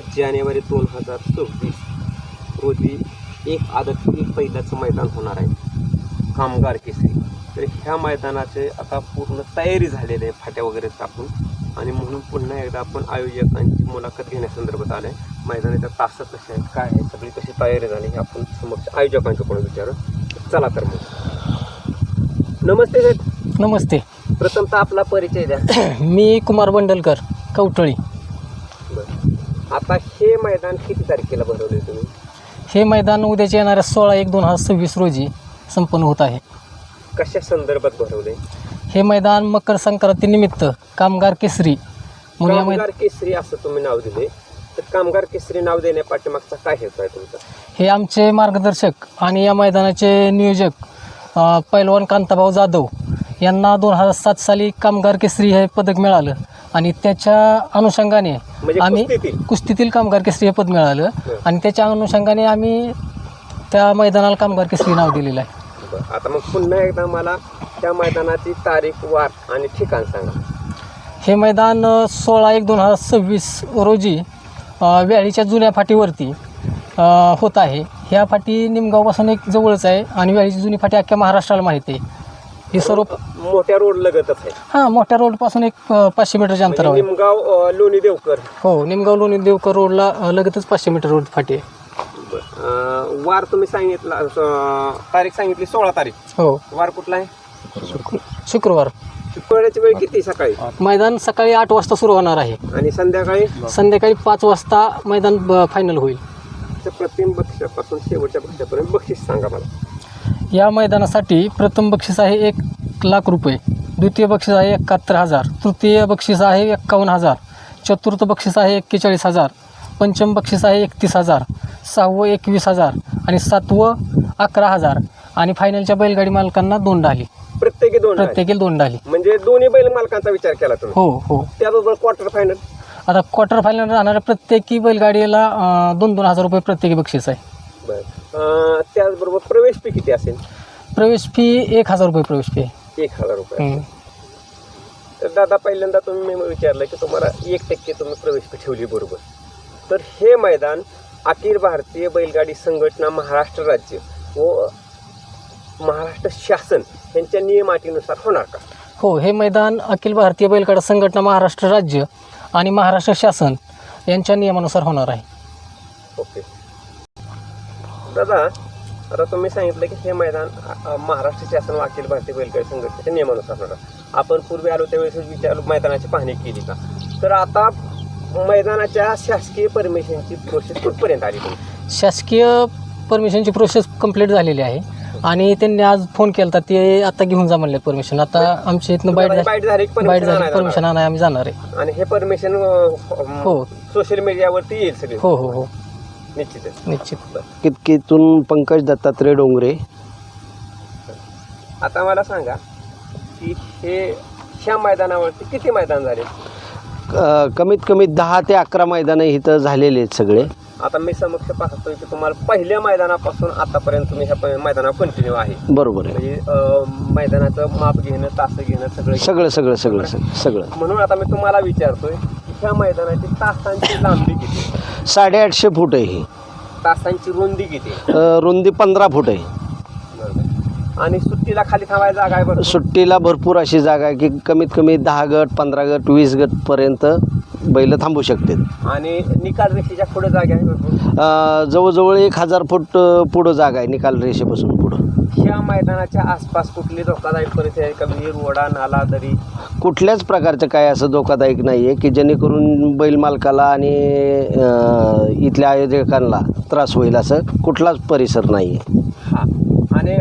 सोळा जानेवारी दोन हजार सव्वीस रोजी एक आदत एक पहिल्याचं मैदान होणार आहे. कामगार केसरी. तर ह्या मैदानाचे आता पूर्ण तयारी झालेली आहे फाट्या वगैरे टाकून आणि म्हणून पुन्हा एकदा आपण आयोजकांची मुलाखत घेण्यासंदर्भात आलं आहे मैदानाच्या तास कसे आहेत काय आहे सगळी कशी तयारी झाली हे आपण समक्ष आयोजकांच्याकडून विचारू. चला तर मग. नमस्ते साहेब. नमस्ते. प्रथमतः आपला परिचय द्या. मी कुमार बंडलकर कवटळी. आता हे मैदान किती तारखेला भरवले तुम्ही? हे मैदान उद्याच्या येणाऱ्या सोळा एक दोन हजार सव्वीस रोजी संपन्न होत आहे. कशा संदर्भात भरवले हे मैदान मकर संक्रांतीनिमित्त कामगार केसरी म्हणून या मैदान कामगार केसरी असं तुम्ही नाव दिले तर कामगार केसरी नाव देण्या पाठीमागचा काय हेतू आहे तुमचा? हे आमचे मार्गदर्शक आणि या मैदानाचे नियोजक अ, पैलवान कांताभाऊ जाधव यांना दोन हजार सात साली कामगार केसरी हे पदक मिळालं आणि त्याच्या अनुषंगाने म्हणजे आम्ही कुस्तीतील? कुस्तीतील कामगार केसरी हे पद मिळालं. आणि त्याच्या अनुषंगाने आम्ही त्या मैदानाला कामगार केसरी नाव दिलेलं आहे बरं. आता मग पुन्हा एकदा मला त्या मैदानाची तारीख वार आणि ठिकाण सांगा हे मैदान सोळा एक दोन हजार सव्वीस रोजी अ, व्याळीच्या जुन्या फाटीवरती अ, होत आहे ह्या फाटी निमगावपासून एक जवळच आहे आणि व्याळीची जुनी फाटी अख्ख्या महाराष्ट्राला माहिती आहे ही सर्व मोठ्या रोड लगतच आहे. हां मोठ्या रोडपासून एक अ, पाचशे मीटरच्या अंतरावर म्हणजे आहे. निमगाव अं, लोणी देवकर. हो निमगाव लोणी देवकर रोडला अ, लगतच पाचशे मीटर रोड फाटी आहे. अं, वार तुम्ही सांगितला अं, तारीख सांगितली सोळा तारीख. हो. वार कुठला आहे? शुक्र शुक्रवार. शुक्रवारची वेळ किती सकाळी? मैदान सकाळी आठ वाजता सुरू होणार आहे. आणि संध्याकाळी? संध्याकाळी पाच वाजता मैदान फायनल होईल. तर प्रथम बक्षापासून शेवटच्या बक्षापर्यंत बक्षीस सांगा मला. या मैदानासाठी प्रथम बक्षीस आहे एक लाख रुपये. द्वितीय बक्षीस आहे एकाहत्तर हजार. तृतीय बक्षीस आहे एक्कावन्न हजार. चतुर्थ बक्षीस आहे एक्केचाळीस हजार. पंचम बक्षीस आहे एकतीस हजार. सहावं एकवीस हजार आणि सातवं अकरा हजार. आणि फायनलच्या बैलगाडी मालकांना दोन डाली. प्रत्येकी दोन. प्रत्येकी दोन डाली. म्हणजे दोन्ही बैल मालकांचा विचार केला तुम्ही? हो हो. त्याबरोबर क्वार्टर फायनल आता क्वार्टर फायनल राहणाऱ्या प्रत्येकी बैलगाडीला दोन दोन हजार रुपये प्रत्येकी बक्षीस आहे. बर. त्याचबरोबर प्रवेश फी किती असेल? प्रवेश फी एक हजार रुपये प्रवेश फी आहे एक हजार रुपये. हम्म. तर दादा पहिल्यांदा तुम्ही मी विचारलं की तुम्हाला एक टक्के तुम्ही प्रवेश फी ठेवली बरोबर. तर हे मैदान अखिल भारतीय बैलगाडी संघटना महाराष्ट्र राज्य व महाराष्ट्र शासन यांच्या नियमाटीनुसार होणार का? हो हे मैदान अखिल भारतीय बैलगाडा संघटना महाराष्ट्र राज्य आणि महाराष्ट्र शासन यांच्या नियमानुसार होणार आहे. ओके. दादा आता तुम्ही सांगितलं की हे मैदान महाराष्ट्र शासन व अखिल भारतीय बैलगाडी संघटनेच्या नियमानुसार होणार आपण पूर्वी आलो त्यावेळेस विचार मैदानाची पाहणी केली का? तर आता मैदानाच्या शासकीय परमिशनची प्रोसेस कुठपर्यंत आली शासकीय परमिशनची प्रोसेस कंप्लीट झालेली आहे. आणि त्यांनी आज फोन केला होता ते आता घेऊन जा म्हणले परमिशन आता आमच्या इथनं बाईट बाईट झाली परमिशन आणाय आम्ही जाणार आहे. आणि हे परमिशन हो. सोशल मीडियावरती येईल सगळे. हो हो हो. निश्चितच निश्चित. कितकीतून पंकज दत्तात्रय डोंगरे? आता मला सांगा की हे ह्या मैदानावरती किती मैदान झाले? अ, कमीत कमी दहा ते अकरा मैदानं इथं झालेले आहेत सगळे. आता मी समक्ष पाहतोय की तुम्हाला पहिल्या मैदानापासून आतापर्यंत तुम्ही ह्या प- मैदानावर कंटिन्यू आहे. बरोबर आहे. म्हणजे अं, मैदानाचं माप घेणं तास घेणं सगळं सगळं सगळं सगळं सगळं सगळं. म्हणून आता मी तुम्हाला विचारतोय की ह्या मैदानाची तासांची लांबी किती? साडेआठशे फूट आहे ही. तासांची रुंदी किती? अ, रुंदी पंधरा फूट आहे. बरोबर. आणि सुट्टीला खाली थांबायला जागा आहे सुट्टीला भरपूर अशी जागा आहे की कमीत कमी दहा गट पंधरा गट वीस गटपर्यंत बैल थांबू शकतात आणि निकाल रेषेच्या पुढे जागा आहे भरपूर. अ, जवळजवळ एक हजार फूट अ, पुढं जागा आहे निकाल रेषेपासून पुढं. ह्या मैदानाच्या आसपास कुठली धोकादायक परिस्थिती आहे? का विहीर ओढा नाला दरी? कुठल्याच प्रकारचं काय असं धोकादायक नाही आहे की जेणेकरून बैल मालकाला आणि अ, इथल्या आयोजकांना त्रास होईल असं कुठलाच परिसर नाही आहे हा. आणि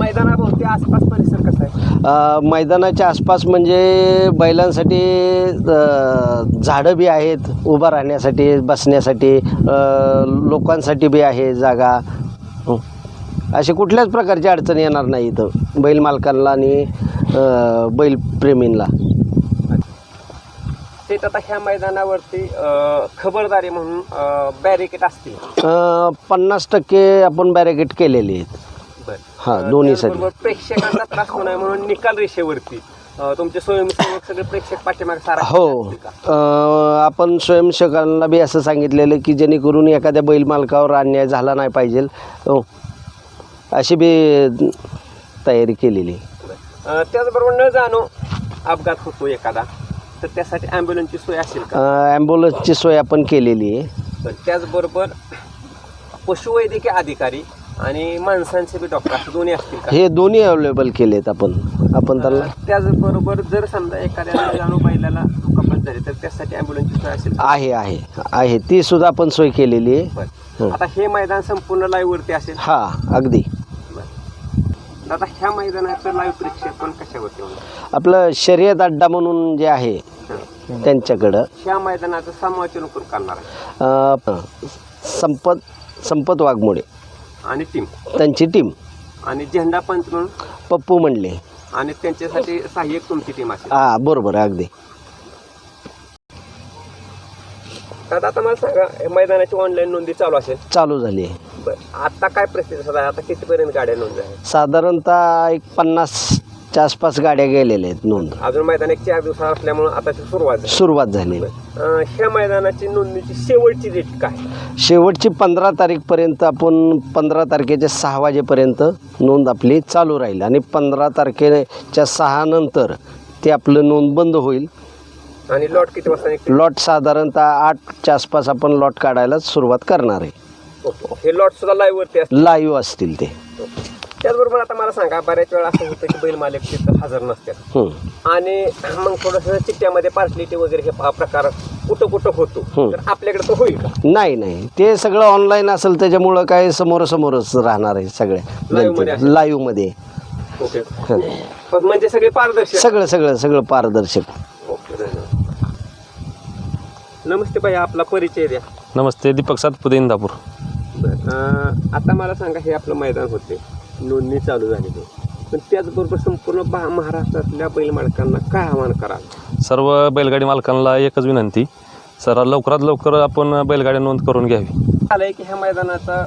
मैदानाभोवती आसपास परिसर कसा आहे? मैदानाच्या आसपास म्हणजे बैलांसाठी झाडं बी आहेत उभा राहण्यासाठी बसण्यासाठी लोकांसाठी बी आहे जागा. अशी कुठल्याच प्रकारची अडचण येणार नाही इथं बैल मालकांना आणि बैलप्रेमींना ते आता ह्या मैदानावरती खबरदारी म्हणून बॅरिकेड असतील. अ, पन्नास टक्के आपण बॅरिकेड केलेले आहेत. हां दोन्हीसाठी त्याचबरोबर प्रेक्षकांना त्रास नये म्हणून निकाल रेषेवरती अं, तुमचे स्वयंसेवक सगळे प्रेक्षक पाठीमागे सारा हो? अं, आपण स्वयंसेवकांना बी असं सांगितलेलं की जेणेकरून एखाद्या बैल मालकावर अन्याय झाला नाही पाहिजे. हो. अशी बी तयारी केलेली. अं, त्याचबरोबर न जाणो अपघात होतो एखादा तर त्यासाठी ॲम्ब्युलन्सची सोय असेल का? ॲम्ब्युलन्सची सोय आपण केलेली आहे. पण त्याचबरोबर पशुवैद्यकीय अधिकारी आणि माणसांचे बी डॉक्टर असं दोन्ही असतील का? हे दोन्ही अवेलेबल केलेत आपण. आपण त्यांना अं, त्याचबरोबर जर समजा एखाद्या जाणू बैलाला दुखापत झाली तर त्यासाठी ॲम्ब्युलन्सची सोय असेल? आहे आहे. आहे. ती सुद्धा आपण सोय केलेली आहे. बरं. आता हे मैदान संपूर्ण लाईव्ह वरती असेल? हा अगदी. आता ह्या मैदानाचं लाईव्ह प्रेक्षेपण कशावरती होणार? आपलं शर्यत अड्डा म्हणून जे आहे. त्यांच्याकडं. ह्या मैदानाचं समालोचन कोण करणार आहे? अं, संपत संपत वाघमोडे. आणि टीम. त्यांची टीम. आणि झेंडा पंच म्हणून? पप्पू म्हणले आणि त्यांच्यासाठी सहाय्यक तुमची टीम असेल. हा बरोबर अगदी. तर आता मला सांगा हे मैदानाची ऑनलाईन नोंदी चालू असेल. चालू झाली आहे. बरं आता काय परिस्थिती सध्या आता कितीपर्यंत गाड्या नोंद आहेत? साधारणतः एक पन्नासच्या आसपास गाड्या गेलेल्या आहेत नोंद. अजून मैदान एक चार दिवसात असल्यामुळं आता ती सुरुवात झाली. सुरुवात झाली. अं, ह्या मैदानाची नोंदणीची शेवटची डेट काय? शेवटची पंधरा तारीखपर्यंत आपण पंधरा तारखेच्या सहा वाजेपर्यंत नोंद आपली चालू राहील. आणि पंधरा तारखेच्या सहा नंतर ते आपलं नोंद बंद होईल. आणि लॉट किती वाजता निघते लॉट साधारणतः आठच्या आसपास आपण लॉट काढायला सुरुवात करणार आहे. हे लॉट सुद्धा लाईव्ह वरती असते लाईव्ह असतील ते. त्याचबरोबर आता मला सांगा बऱ्याच वेळा असं होतं की बैल मालक तिथं हजर नसतात. हं. आणि मग थोडंसं चिठ्ठ्यामध्ये पार्सलिटी वगैरे हे प्रकार कुठं कुठं होतो. तर आपल्याकडे तो होईल का? नाही नाही. ते सगळं ऑनलाईन असेल त्याच्यामुळं काय समोरासमोरच राहणार आहे सगळ्या. लाईव्हमध्ये ओके. पण म्हणजे सगळे पारदर्शक. सगळं सगळं सगळं पारदर्शक. नमस्ते भाई आपला परिचय द्या. नमस्ते दीपक सातपुते इंदापूर. आता मला सांगा हे आपलं मैदान होते. नोंदणी चालू झालेली आहे. पण त्याचबरोबर संपूर्ण महाराष्ट्रातल्या बैल मालकांना काय आव्हान कराल? सर्व बैलगाडी मालकांना एकच विनंती सर लवकरात लवकर आपण बैलगाडी नोंद करून घ्यावी. आलंय की ह्या मैदानाचा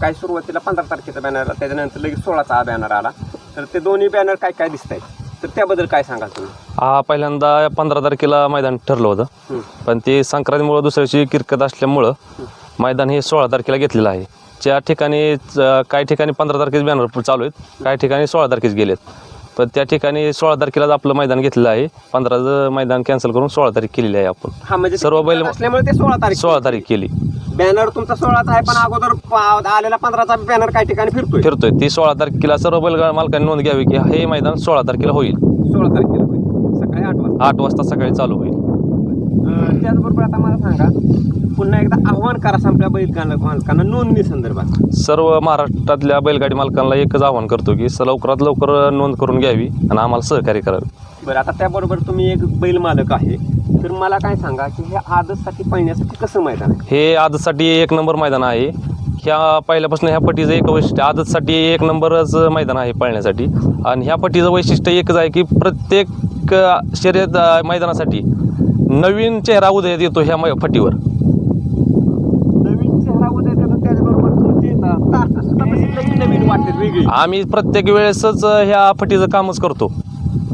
काय सुरुवातीला पंधरा तारखेचा बॅनर आला त्याच्यानंतर लगेच सोळाचा बॅनर आला. तर ते दोन्ही बॅनर काय काय दिसत आहेत तर त्याबद्दल काय सांगाल तुम्ही? हा पहिल्यांदा पंधरा तारखेला मैदान ठरलं होतं. पण ते संक्रांतीमुळं दुसऱ्याची किरकत असल्यामुळं मैदान हे सोळा तारखेला घेतलेलं आहे. ज्या ठिकाणी काही ठिकाणी पंधरा तारखेचे बॅनर चालू आहेत काही ठिकाणी सोळा तारखेच गेलेत. पण त्या ठिकाणी सोळा तारखेलाच आपलं मैदान घेतलेलं आहे. पंधराचं मैदान कॅन्सल करून सोळा तारीख केलेली आहे आपण. म्हणजे सर्व बैल- असल्यामुळे ते सोळा तारीख सोळा तारीख केली. बॅनर तुमचा सोळाचा आहे पण अगोदर आलेला पंधराचा बॅनर काही ठिकाणी फिरतोय. फिरतोय. ती सोळा तारखेला सर्व बैलगाडी मालकांनी नोंद घ्यावी की हे मैदान सोळा तारखेला होईल. सोळा तारखेला होईल. सकाळी आठ वाजता. आठ वाजता सकाळी चालू होईल. त्याचबरोबर आता मला सांगा पुन्हा एकदा आव्हान करा संपल्या बैल मालकांना नोंदणी संदर्भात. सर्व महाराष्ट्रातल्या बैलगाडी मालकांना एकच आवाहन करतो की स- लवकरात लवकर नोंद करून घ्यावी आणि आम्हाला सहकार्य करावे. बरं आता त्याबरोबर तुम्ही एक बैल मालक आहे. तर मला काय सांगा की हे आदतसाठी पळण्यासाठी कसं मैदान आहे? हे आदतसाठी एक नंबर मैदान आहे. ह्या पहिल्यापासून ह्या पट्टीचं एक वैशिष्ट्य आदतसाठी एक नंबरच मैदान आहे पळण्यासाठी आणि ह्या पट्टीचं वैशिष्ट्य एकच आहे की प्रत्येक अ, शर्यत अ, मैदानासाठी नवीन चेहरा उदयात येतो ह्या मै फटीवर. नवीन चेहरा उद्या येतात त्याचबरोबर तुमची तास सुद्धा कशी नवीन नवीन वाटते वेगळी. आम्ही प्रत्येक वेळेसच ह्या फटीचं कामच करतो.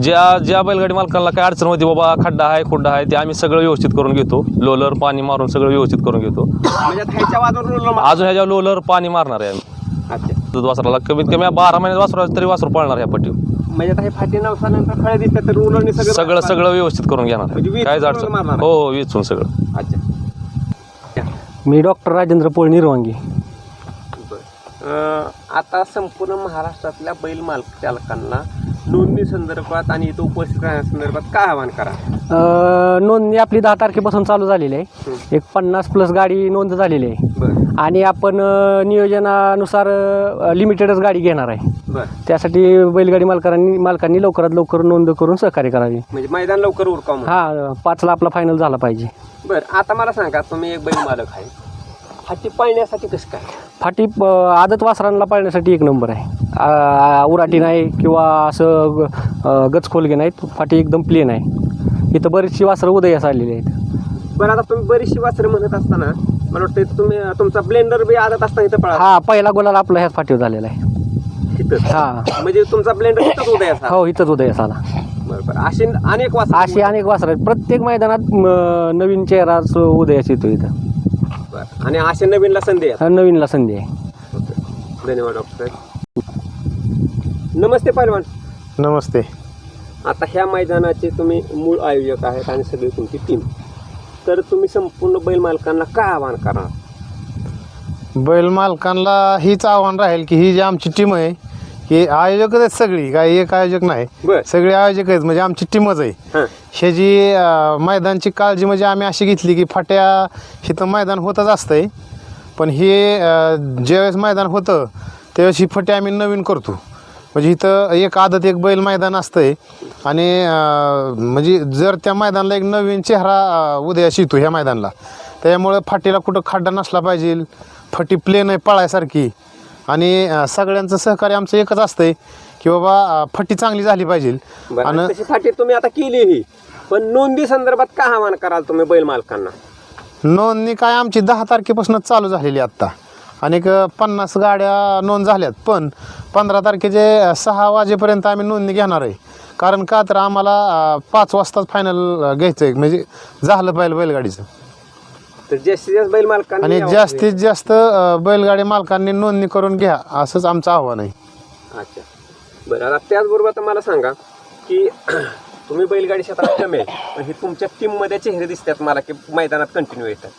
ज्या ज्या बैलगाडी मालकांना काय अडचण होती बाबा खड्डा आहे खुड्डा आहे ते आम्ही सगळं व्यवस्थित करून घेतो. लोलर पाणी मारून सगळं व्यवस्थित करून घेतो. म्हणजे ह्याच्या वाजवून अजून ह्याच्या लोलर पाणी मारणार आहे आम्ही. अच्छा. दूध वासराला कमीत कमी बारा महिन्यात वासरा तरी वासरू पळणार ह्या पट्टीवर. म्हणजे आता हे फाटी नवसानंतर खळे दिसतात तर रोलरने सगळं सगळं सगळं व्यवस्थित करून घेणार. म्हणजे. वीज मारणार आहे. हो हो वेचून सगळं. अच्छा. मी डॉक्टर राजेंद्र पोळ निर्वांगी. अं, आता संपूर्ण महाराष्ट्रातल्या बैल मालक चालकांना नोंदणी संदर्भात आणि इथं उपस्थित राहण्यासंदर्भात काय आवाहन करा? अ, नोंदणी आपली दहा तारखेपासून चालू झालेली आहे. एक पन्नास प्लस गाडी नोंद झालेली आहे. बरं. आणि आपण नियोजनानुसार लिमिटेडच गाडी घेणार आहे. त्यासाठी बैलगाडी मालकांनी मालकांनी लवकरात लवकर नोंद करून सहकार्य करावी. म्हणजे मैदान लवकर उरकाव. हा पाचला आपला फायनल झाला पाहिजे. बरं आता मला सांगा तुम्ही एक बैल मालक आहे. हाती पाळण्यासाठी कसं काय? फाटी आदत वासरांना पाळण्यासाठी एक नंबर आहे. उराटी नाही किंवा असं गचखोलगे नाहीत. फाटी एकदम प्लेन आहे. इथं बरीचशी वासरं उदयास आलेली आहेत. बरं आता तुम्ही बरीचशी वासरं म्हणत असताना मला वाटतं इथं तुम्ही तुमचा ब्लेंडर बी आदत असताना इथं पळा हा पहिला गोलाला आपला ह्याच फाटीवर झालेला आहे. तिथं हा. म्हणजे तुमचा ब्लेंडर तिथंच उदय असा हो इथंच उदयास आला. बरं बरं असे अनेक वास अशी अनेक वासर आहेत. प्रत्येक मैदानात म, नवीन चेहरा स- उदयास येतो इथं. बरं. आणि असे नवीनला संधी आहे. हा नवीनला संधी आहे. धन्यवाद डॉक्टर. नमस्ते पहिलवान. नमस्ते. आता ह्या मैदानाचे तुम्ही मूळ आयोजक आहेत आणि सगळी तुमची टीम तर तुम्ही संपूर्ण बैल मालकांना काय आवाहन करणार? बैल मालकांना हीच आव्हान राहील की ही जी आमची टीम आहे ही आयोजकच आहेत सगळी काही एक आयोजक नाही. बर. सगळे आयोजक आहेत म्हणजे आमची टीमच आहे. हां. ह्याची अं, मैदानची काळजी म्हणजे आम्ही अशी घेतली की फाट्या इथं मैदान होतच असतंय. पण हे अं, ज्यावेळेस मैदान होतं त्यावेळेस ही फाटी आम्ही नवीन करतो. म्हणजे इथं एक आदत एक बैल मैदान असतंय. आणि म्हणजे जर त्या मैदानाला एक नवीन चेहरा उदयास येतो ह्या मैदानाला त्यामुळं फाटीला कुठं खड्डा नसला पाहिजे. फाटी प्लेन आहे पळायसारखी. आणि सगळ्यांचं सहकार्य आमचं एकच असतंय की बाबा फाटी चांगली झाली पाहिजे. आणि फाटी तुम्ही आता केली ही पण नोंदी संदर्भात काय आवाहन कराल तुम्ही बैल मालकांना? नोंदणी काय आमची दहा तारखेपासूनच चालू झालेली आत्ता. आणि एक पन्नास गाड्या नोंद झाल्यात. पण पंधरा तारखेचे सहा वाजेपर्यंत आम्ही नोंदणी घेणार आहे. कारण का तर आम्हाला पाच वाजताच फायनल घ्यायचं आहे म्हणजे झालं पाहिजे बैलगाडीचं. तर जास्तीत जास्त बैल मालकांनी आणि. जास्तीत जास्त बैलगाडी मालकांनी नोंदणी करून घ्या. असंच आमचं आव्हान आहे. अच्छा. बरं आता त्याचबरोबर आता मला सांगा की तुम्ही बैलगाडी क्षेत्रात कमी आहे. पण हे तुमच्या टीममध्ये चेहरे दिसतात मला की मैदानात कंटिन्यू येतात.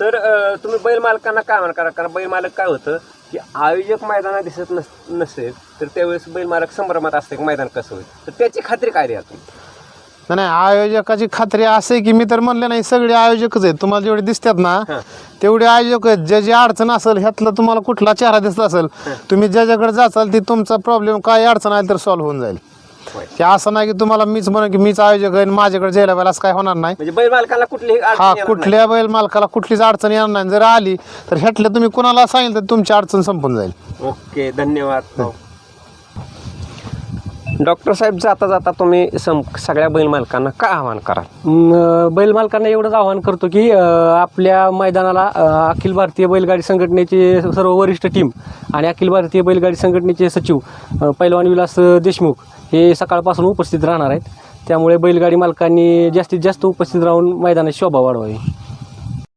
तर तुम्ही बैल मालकांना काय म्हणा करा कारण बैल मालक काय होतं की आयोजक मैदानात दिसत नस नसेल तर त्यावेळेस बैल मालक संभ्रमात असते की मैदान कसं होईल. तर त्याची खात्री काय द्या तुम्ही? नाही नाही आयोजकाची खात्री असे की मी तर म्हणले नाही सगळे आयोजकच आहेत. तुम्हाला जेवढे दिसतात ना. तेवढे आयोजक आहेत. ज्याची अडचण असेल ह्यातला तुम्हाला कुठला चेहरा दिसत असेल तुम्ही ज्याच्याकडे जाचाल ती तुमचा प्रॉब्लेम काय अडचण आली तर सॉल्व्ह होऊन जाईल. होय. हे असं नाही की तुम्हाला मीच म्हणून की मीच आयोजक आहे आणि माझ्याकडे जायला पाहिजे असं काय होणार नाही म्हणजे बैल मालकाला कुठलीही अडचण हा येणार नाही. कुठल्या बैल मालकाला कुठलीच अडचण येणार नाही जर आली तर ह्यातल्या तुम्ही कुणाला सांगितलं तर तुमची अडचण संपून जाईल ओके धन्यवाद डॉक्टर साहेब जाता जाता तुम्ही सम सगळ्या बैल मालकांना काय आवाहन करा बैल मालकांना एवढंच आवाहन करतो की आपल्या मैदानाला अखिल भारतीय बैलगाडी संघटनेचे सर्व वरिष्ठ टीम आणि अखिल भारतीय बैलगाडी संघटनेचे सचिव पैलवान विलास देशमुख हे सकाळपासून उपस्थित राहणार आहेत. त्यामुळे बैलगाडी मालकांनी जास्तीत जास्त उपस्थित राहून मैदानाची शोभा वाढवावी.